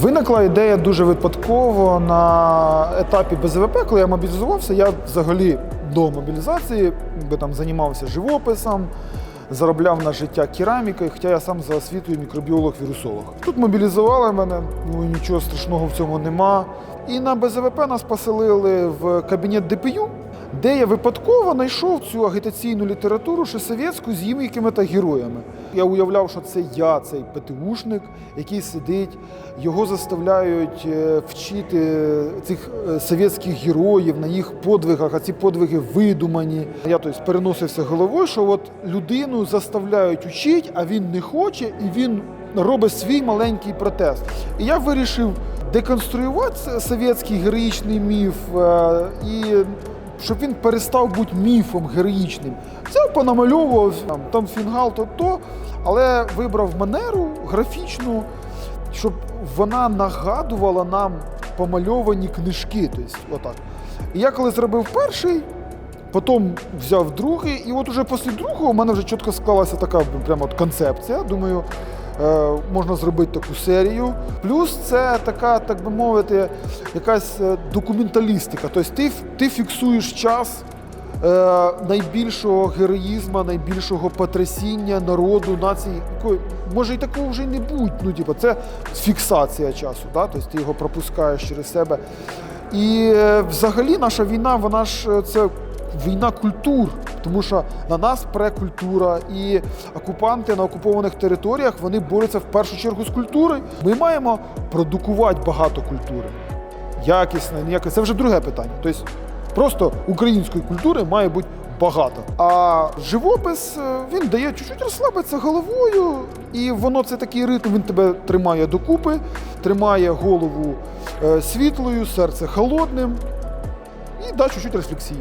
Виникла ідея дуже випадково на етапі БЗВП, коли я мобілізувався. Я взагалі до мобілізації би там займався живописом, заробляв на життя керамікою, хоча я сам за освітою мікробіолог-вірусолог. Тут мобілізували мене, ну нічого страшного в цьому нема. І на БЗВП нас поселили в кабінет ДПЮ, де я випадково знайшов цю агітаційну літературу ще совєтську з їм якими-то героями. Я уявляв, що це я, цей ПТУшник, який сидить, його заставляють е, вчити цих е, совєтських героїв на їх подвигах, а ці подвиги видумані. Я тобто, переносився головою, що от людину заставляють учити, а він не хоче, і він робить свій маленький протест. І я вирішив деконструювати совєтський героїчний міф е, і щоб він перестав бути міфом героїчним. Це понамальовував там, там фінгал, то то, але вибрав манеру графічну, щоб вона нагадувала нам помальовані книжки. Тобто, отак. І я коли зробив перший, Потім взяв другий, і от уже після другого в мене вже чітко склалася така прямо от концепція. Думаю, можна зробити таку серію. Плюс це така, так би мовити, якась е, документалістика. Тобто ти, ти фіксуєш час е, найбільшого героїзму, найбільшого потрясіння народу, нації. Може і такого вже й не будь. Ну, типу, це фіксація часу, да? тобто ти його пропускаєш через себе. І е, взагалі наша війна, вона ж е, це війна культур, тому що на нас прекультура, і окупанти на окупованих територіях вони борються в першу чергу з культурою. Ми маємо продукувати багато культури. Якісне, неякісне. Це вже друге питання. Тобто просто української культури має бути багато. А живопис е, він дає чуть-чуть розслабитися головою, і воно це такий ритм, він тебе тримає докупи, тримає голову е, світлою, серце холодним і да, чуть-чуть рефлексії.